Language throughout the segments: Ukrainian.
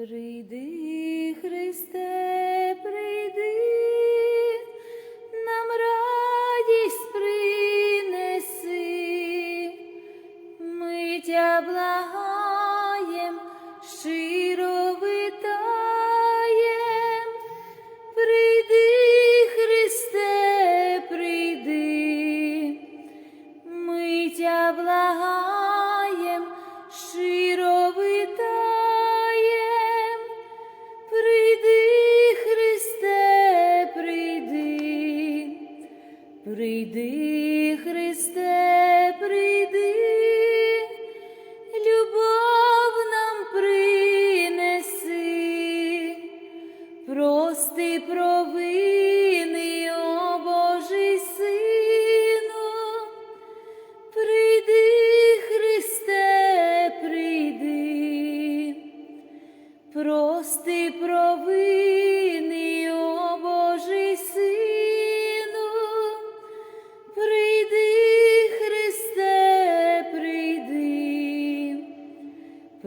Прийди, Христе, прийди,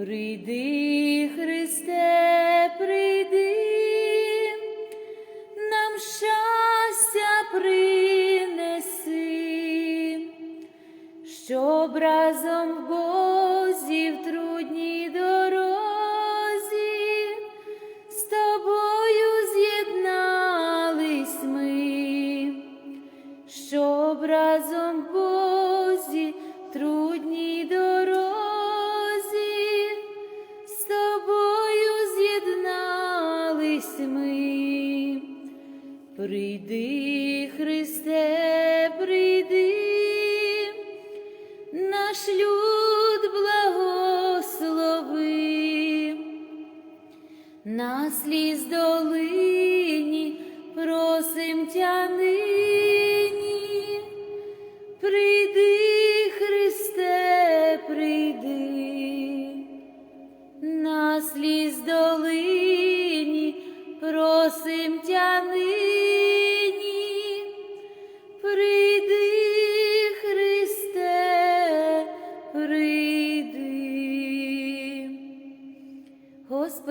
прийди, з'єднались ми. Прийди,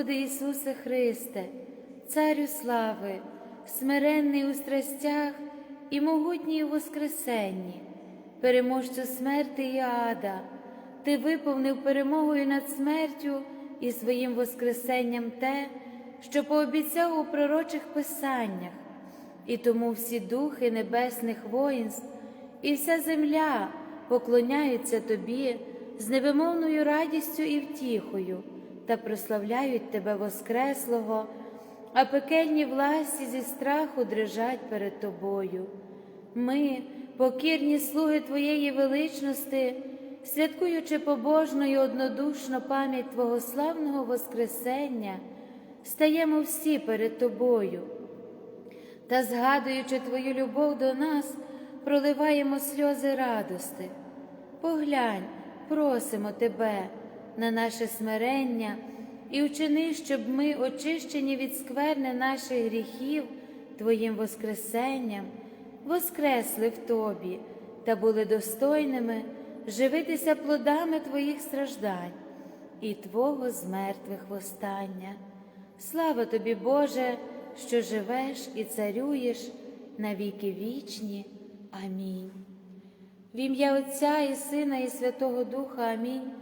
Господи Ісусе Христе, Царю слави, смиренний у страстях і могутній у Воскресенні, переможцю смерти і ада, Ти виповнив перемогою над смертю і своїм Воскресенням те, що пообіцяв у пророчих писаннях, і тому всі духи небесних воїнств і вся земля поклоняються Тобі з невимовною радістю і втіхою та прославляють Тебе Воскреслого, а пекельні власті зі страху дрижать перед Тобою. Ми, покірні слуги Твоєї величності, святкуючи побожно і однодушно пам'ять Твого славного Воскресення, стаємо всі перед Тобою та, згадуючи Твою любов до нас, проливаємо сльози радости. Поглянь, просимо Тебе на наше смирення і вчини, щоб ми, очищені від скверни наших гріхів, Твоїм Воскресенням, воскресли в Тобі та були достойними живитися плодами Твоїх страждань і Твого з мертвих востання. Слава тобі, Боже, що живеш і царюєш на віки вічні. Амінь. В ім'я Отця і Сина, і Святого Духа Амінь.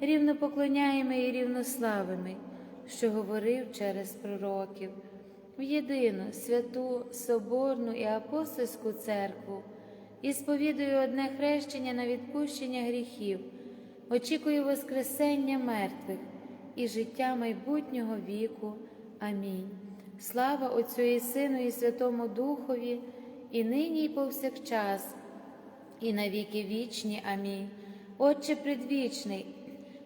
рівно поклоняємо і рівно славимо, що говорив через пророків, в єдину святу, соборну і апостольську церкву, і сповідую одне хрещення на відпущення гріхів, очікую Воскресення мертвих і життя майбутнього віку. Амінь. Слава Отцю і Сину, і Святому Духові, і нині, і повсякчас, і на віки вічні. Амінь. Отче предвічний,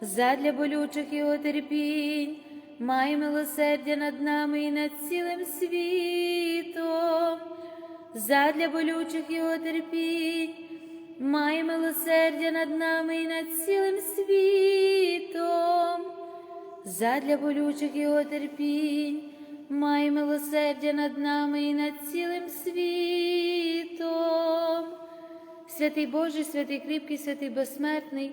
задля болючих його терпінь, май милосердя над нами і над цілим світом, задля болючих його терпінь, май милосердя над нами і над цілим світом, задля болючих його терпінь май милосердя над нами і над цілим світом. Святий Боже, святий кріпкий, святий безсмертний,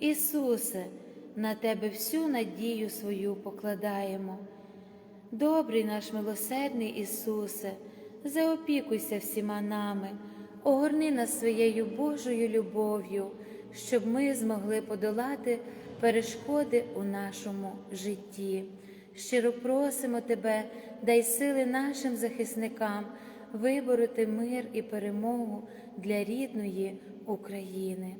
Ісусе, на Тебе всю надію свою покладаємо. Добрий наш милосердний Ісусе, заопікуйся всіма нами, огорни нас своєю Божою любов'ю, щоб ми змогли подолати перешкоди у нашому житті. Щиро просимо Тебе, дай сили нашим захисникам вибороти мир і перемогу для рідної України.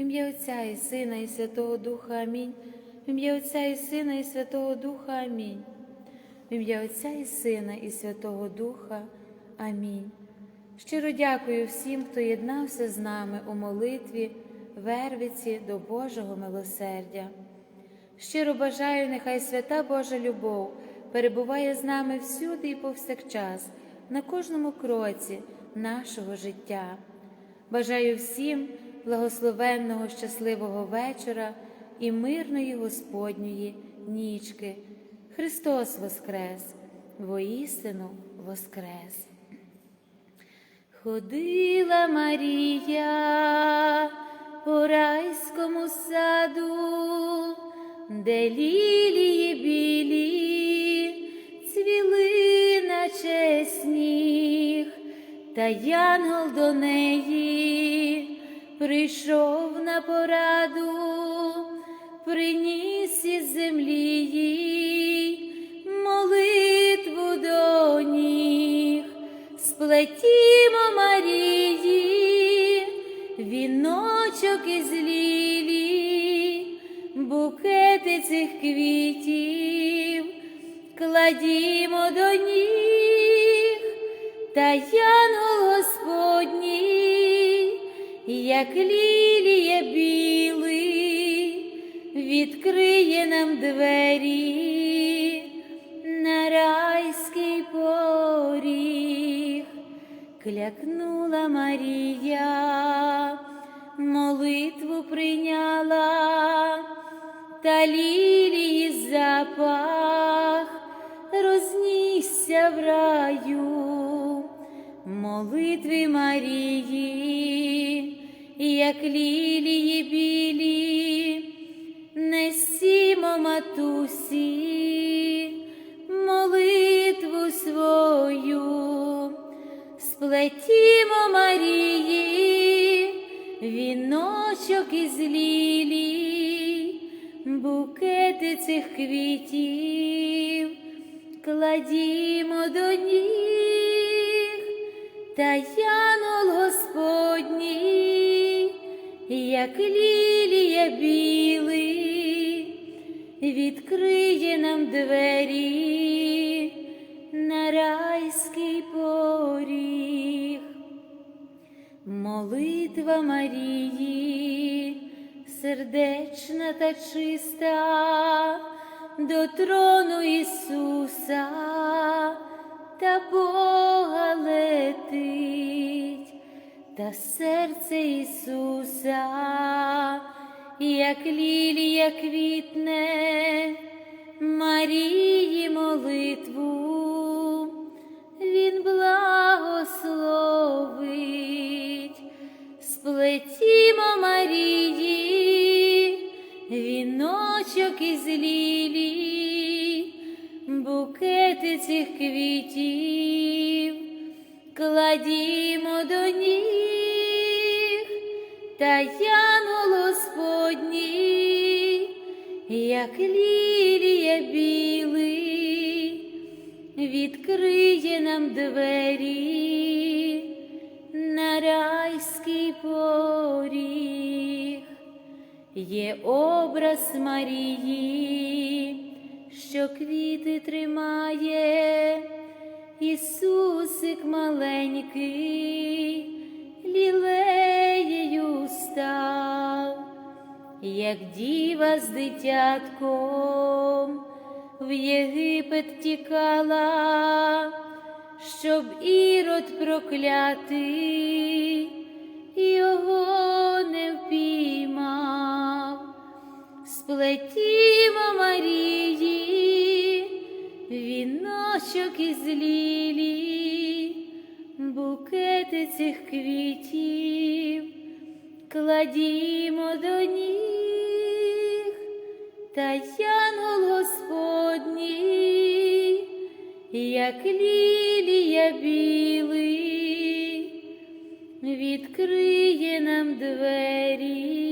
В ім'я Отця і Сина, і Святого Духа Амінь. В ім'я Отця і Сина, і Святого Духа Амінь. В ім'я Отця і Сина, і Святого Духа. Амінь. Щиро дякую всім, хто єднався з нами у молитві вервиці до Божого милосердя. Щиро бажаю, нехай свята Божа любов перебуває з нами всюди і повсякчас, на кожному кроці нашого життя. Бажаю всім благословенного, щасливого вечора і мирної Господньої нічки. Христос Воскрес, воістину Воскрес. Ходила Марія по райському саду, де лілії білі цвіли наче сніг, та янгол до неї прийшов на пораду, приніс із землі їй молитву до ніг, сплетімо Марії, віночок із лілій, букети цих квітів, кладімо до ніг, та янгол Господній, як лілія білий, відкриє нам двері на райський поріг, клякнула Марія, молитву прийняла, та лілії запах рознісся в раю, молитви Марії, як лілії білі, несімо матусі, молитву свою, сплетімо Марії, віночок із лілій, букети цих квітів, кладімо до ніг, та янул як лілія білий, відкриє нам двері на райський поріг. Молитва Марії, сердечна та чиста, до трону Ісуса та Бога летить, та серце Ісуса, як лілія квітне, Марії молитву. Він благословить, сплетімо Марії, віночок із лілій, букети цих квітів, кладімо до ніг, та янгол Господній, як лілія білий, відкриє нам двері на райський поріг. Є образ Марії, що квіти тримає, Ісусик маленький, лілеєю став, як діва з дитятком в Єгипет тікала, щоб ірод проклятий його не впіймав, сплетімо Марії, віночок із лілій, букети цих квітів, кладімо до ніг, та янгол Господній, як лілія білий, відкриє нам двері